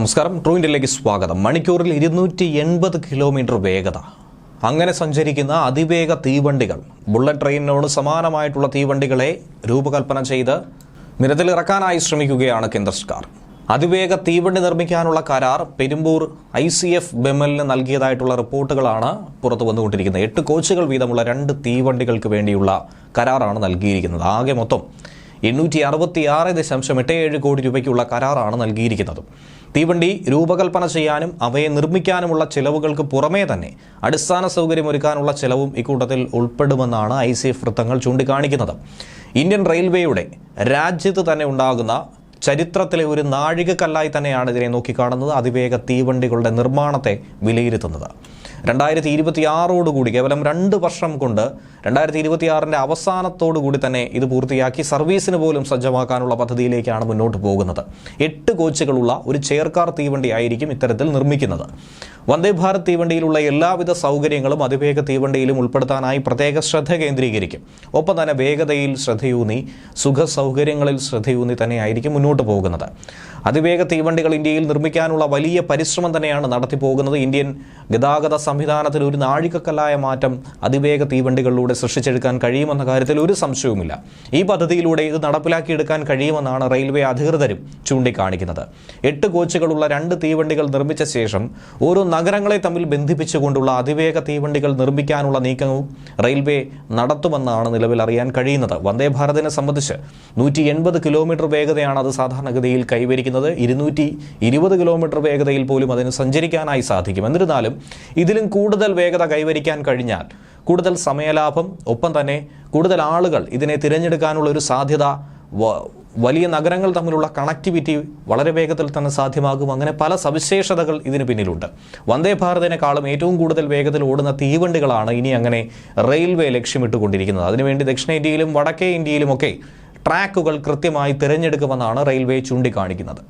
നമസ്കാരം. ട്രൂ ഇന്ത്യയിലേക്ക് സ്വാഗതം. മണിക്കൂറിൽ ഇരുന്നൂറ്റി എൺപത് കിലോമീറ്റർ വേഗത. അങ്ങനെ സഞ്ചരിക്കുന്ന അതിവേഗ തീവണ്ടികൾ. ബുള്ളറ്റ് ട്രെയിനിനോട് സമാനമായിട്ടുള്ള തീവണ്ടികളെ രൂപകൽപ്പന ചെയ്ത് നിരത്തിലിറക്കാനായി ശ്രമിക്കുകയാണ് കേന്ദ്ര സർക്കാർ അതിവേഗ തീവണ്ടി നിർമ്മിക്കാനുള്ള കരാർ പെരുമ്പൂർ ഐ സി എഫ് ബെമലിന് നൽകിയതായിട്ടുള്ള റിപ്പോർട്ടുകളാണ് പുറത്തു വന്നുകൊണ്ടിരിക്കുന്നത്. എട്ട് കോച്ചുകൾ വീതമുള്ള രണ്ട് തീവണ്ടികൾക്ക് വേണ്ടിയുള്ള കരാറാണ് നൽകിയിരിക്കുന്നത്. ആകെ മൊത്തം എണ്ണൂറ്റി അറുപത്തി ആറ് ദശാംശം എട്ട് ഏഴ് കോടി രൂപയ്ക്കുള്ള കരാറാണ് നൽകിയിരിക്കുന്നത്. തീവണ്ടി രൂപകൽപ്പന ചെയ്യാനും അവയെ നിർമ്മിക്കാനുമുള്ള ചെലവുകൾക്ക് പുറമേ തന്നെ അടിസ്ഥാന സൗകര്യമൊരുക്കാനുള്ള ചെലവും ഇക്കൂട്ടത്തിൽ ഉൾപ്പെടുമെന്നാണ് ഐ സി എഫ് വൃത്തങ്ങൾ ചൂണ്ടിക്കാണിക്കുന്നത്. ഇന്ത്യൻ റെയിൽവേയുടെ രാജ്യത്ത് തന്നെ ഉണ്ടാകുന്ന ചരിത്രത്തിലെ ഒരു നാഴികക്കല്ലായി തന്നെയാണ് ഇതിനെ നോക്കിക്കാണുന്നത്. അതിവേഗ തീവണ്ടികളുടെ നിർമ്മാണത്തെ വിലയിരുത്തുന്നത്. രണ്ടായിരത്തി ഇരുപത്തി ആറോടുകൂടി കേവലം രണ്ട് വർഷം കൊണ്ട് രണ്ടായിരത്തി ഇരുപത്തി ആറിന്റെ അവസാനത്തോടുകൂടി തന്നെ ഇത് പൂർത്തിയാക്കി സർവീസിന് പോലും സജ്ജമാക്കാനുള്ള പദ്ധതിയിലേക്കാണ് മുന്നോട്ട് പോകുന്നത്. എട്ട് കോച്ചുകളുള്ള ഒരു ചെയർകാർ തീവണ്ടി ആയിരിക്കും ഇത്തരത്തിൽ നിർമ്മിക്കുന്നത്. വന്ദേ ഭാരത് തീവണ്ടിയിലുള്ള എല്ലാവിധ സൗകര്യങ്ങളും അതിവേഗ തീവണ്ടിയിലും ഉൾപ്പെടുത്താനായി പ്രത്യേക ശ്രദ്ധ കേന്ദ്രീകരിക്കും. ഒപ്പം തന്നെ വേഗതയിൽ ശ്രദ്ധയൂന്നി സുഖ സൗകര്യങ്ങളിൽ ശ്രദ്ധയൂന്നി തന്നെയായിരിക്കും മുന്നോട്ട് പോകുന്നത്. അതിവേഗ തീവണ്ടികൾ ഇന്ത്യയിൽ നിർമ്മിക്കാനുള്ള വലിയ പരിശ്രമം തന്നെയാണ് നടത്തിപ്പോകുന്നത് ഇന്ത്യൻ ഗതാഗത സംവിധാനത്തിൽ ഒരു നാഴികക്കല്ലായ മാറ്റം അതിവേഗ തീവണ്ടികളിലൂടെ സൃഷ്ടിച്ചെടുക്കാൻ കഴിയുമെന്ന കാര്യത്തിൽ ഒരു സംശയവുമില്ല. ഈ പദ്ധതിയിലൂടെ ഇത് നടപ്പിലാക്കിയെടുക്കാൻ കഴിയുമെന്നാണ് റെയിൽവേ അധികൃതരും ചൂണ്ടിക്കാണിക്കുന്നത്. എട്ട് കോച്ചുകളുള്ള രണ്ട് തീവണ്ടികൾ നിർമ്മിച്ച ശേഷം ഓരോ നഗരങ്ങളെ തമ്മിൽ ബന്ധിപ്പിച്ചുകൊണ്ടുള്ള അതിവേഗ തീവണ്ടികൾ നിർമ്മിക്കാനുള്ള നീക്കവും റെയിൽവേ നടത്തുമെന്നാണ് നിലവിൽ അറിയാൻ കഴിയുന്നത്. വന്ദേ ഭാരതിനെ സംബന്ധിച്ച് നൂറ്റി എൺപത് കിലോമീറ്റർ വേഗതയാണ് അത് സാധാരണഗതിയിൽ കൈവരിക്കുന്നത്. ഇരുന്നൂറ്റി ഇരുപത് കിലോമീറ്റർ വേഗതയിൽ പോലും അതിന് സഞ്ചരിക്കാനായി സാധിക്കും. എന്നിരുന്നാലും ഇതിലും കൂടുതൽ വേഗത കൈവരിക്കാൻ കഴിഞ്ഞാൽ കൂടുതൽ സമയലാഭം ഒപ്പം തന്നെ കൂടുതൽ ആളുകൾ ഇതിനെ തിരഞ്ഞെടുക്കാനുള്ള ഒരു സാധ്യത വലിയ നഗരങ്ങൾ തമ്മിലുള്ള കണക്ടിവിറ്റി വളരെ വേഗത്തിൽ തന്നെ സാധ്യമാകും. അങ്ങനെ പല സവിശേഷതകൾ ഇതിന് പിന്നിലുണ്ട്. വന്ദേ ഭാരതിനെക്കാളും ഏറ്റവും കൂടുതൽ വേഗത്തിൽ ഓടുന്ന തീവണ്ടികളാണ് ഇനി അങ്ങനെ റെയിൽവേ ലക്ഷ്യമിട്ടുകൊണ്ടിരിക്കുന്നത്. അതിനുവേണ്ടി ദക്ഷിണേന്ത്യയിലും വടക്കേ ഇന്ത്യയിലുമൊക്കെ ട്രാക്കുകൾ കൃത്യമായി തിരഞ്ഞെടുക്കുമെന്നാണ് റെയിൽവേ ചൂണ്ടിക്കാണിക്കുന്നത്.